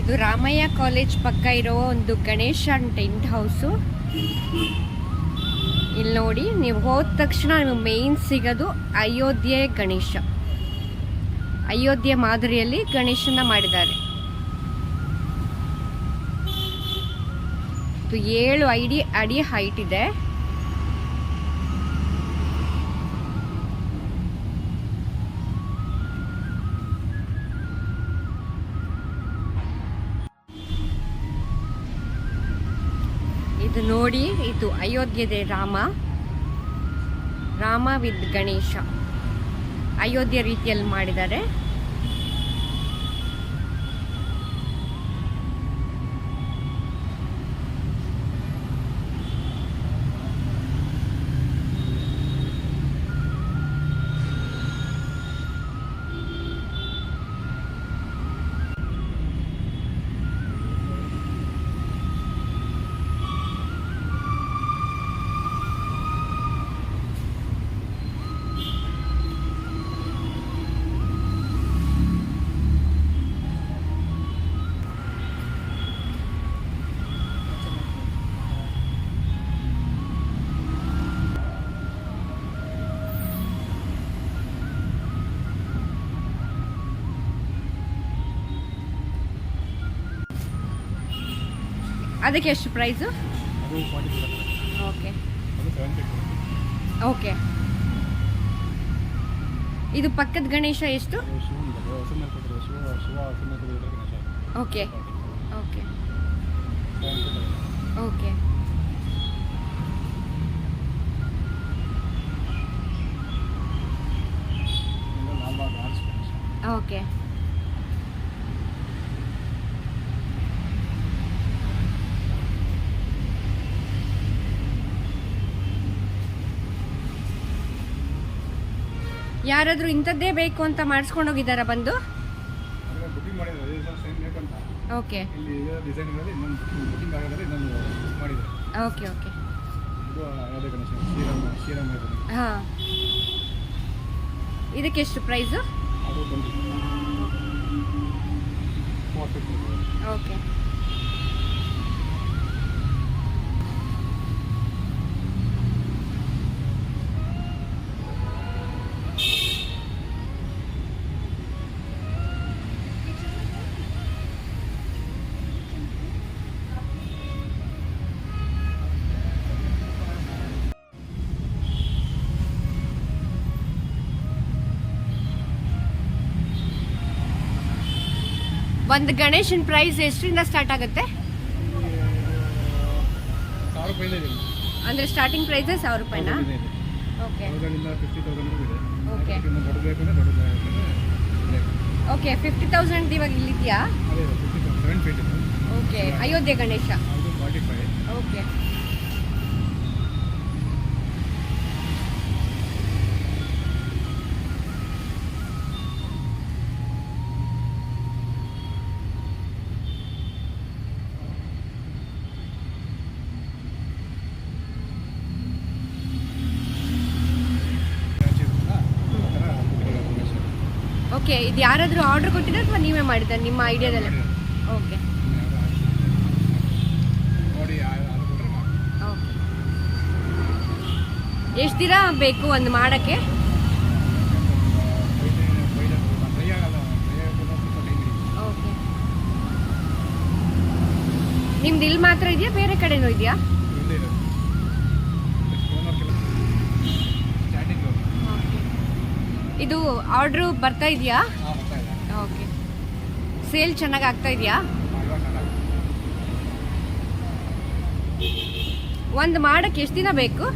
ಇದು ರಾಮಯ್ಯ ಕಾಲೇಜ್ ಪಕ್ಕ ಇರೋ ಒಂದು ಗಣೇಶ ಟೆಂಟ್ ಹೌಸು. ಇಲ್ಲಿ ನೋಡಿ, ನೀವು ಹೋದ ತಕ್ಷಣ ನಿಮಗೆ ಮೇನ್ ಸಿಗೋದು ಅಯೋಧ್ಯೆ ಗಣೇಶ. ಅಯೋಧ್ಯೆ ಮಾದರಿಯಲ್ಲಿ ಗಣೇಶನ ಮಾಡಿದ್ದಾರೆ. ಏಳು ಐಡಿ, ಅಡಿ ಹೈಟ್ ಇದೆ. ಇದು ನೋಡಿ ಇದು ಅಯೋಧ್ಯೆದೆ ರಾಮ. ರಾಮ ವಿತ್ ಗಣೇಶ. ಅಯೋಧ್ಯೆ ರೀತಿಯಲ್ಲಿ ಮಾಡಿದ್ದಾರೆ. ಅದಕ್ಕೆ ಎಷ್ಟು ಪ್ರೈಸು ಓಕೆ ಓಕೆ ಇದು ಪಕ್ಕದ ಗಣೇಶ ಎಷ್ಟು? ಓಕೆ ಓಕೆ ಓಕೆ ಸುಮ್ಮನೆ ಕೊಟ್ಟರೆ ಶಿವ ಶಿವ ಸುಮ್ಮನೆ ಕೊಟ್ಟಿದ್ರೆ Ganesha okay okay seven fifty okay ಇನ್ನು ಲಾಲ್ಬಾಗ್ ಆರ್ಟ್ಸ್ ಗಣೇಶ ಓಕೆ ಯಾರಾದರೂ ಇಂಥದ್ದೇ ಬೇಕು ಅಂತ ಮಾಡಿಸ್ಕೊಂಡು ಹೋಗಿದ್ದಾರಾ ಬಂದು ಓಕೆ. Okay okay. ಹಾಂ. ಇದಕ್ಕೆ ಎಷ್ಟು ಪ್ರೈಸು ಓಕೆ. ಒಂದು ಗಣೇಶನ್ ಪ್ರೈಸ್ ಎಷ್ಟರಿಂದ ಸ್ಟಾರ್ಟ್ ಆಗುತ್ತೆ? ಅಂದ್ರೆ ಸ್ಟಾರ್ಟಿಂಗ್ ಪ್ರೈಸ್ ಸಾವಿರ ರೂಪಾಯಿನಾ? ಓಕೆ ಇದೆ. ಓಕೆ ಫಿಫ್ಟಿ ತೌಸಂಡ್ ಇವಾಗ ಇಲ್ಲಿದೆಯಾ? Okay Ayodhya Ganesha. Okay okay ಇದು ಯಾರಾದರೂ ಆರ್ಡರ್ ಕೊಟ್ಟಿದ್ರೆ ಅಥವಾ ನೀವೇ ಮಾಡಿದ್ದಾರೆ ನಿಮ್ಮ ಐಡಿಯಾದಲ್ಲೇ ಓಕೆ. ಎಷ್ಟು ದಿನ ಬೇಕು ಒಂದು ಮಾಡೋಕ್ಕೆ? ನಿಮ್ದು ಇಲ್ಲಿ ಮಾತ್ರ ಇದೆಯಾ ಬೇರೆ ಕಡೆನೂ ಇದೆಯಾ ಇಲ್ಲೇ ಇರೋದು ಓನರ್ ಕೆಲಸ ಸ್ಟಾರ್ಟಿಂಗ್ ಇದು ಆರ್ಡ್ರು ಬರ್ತಾ ಇದೆಯಾ? ಓಕೆ. ಸೇಲ್ ಚೆನ್ನಾಗಿ ಆಗ್ತಾ ಇದೆಯಾ? ಒಂದು ಮಾಡೋಕ್ಕೆ ಎಷ್ಟು ದಿನ ಬೇಕು?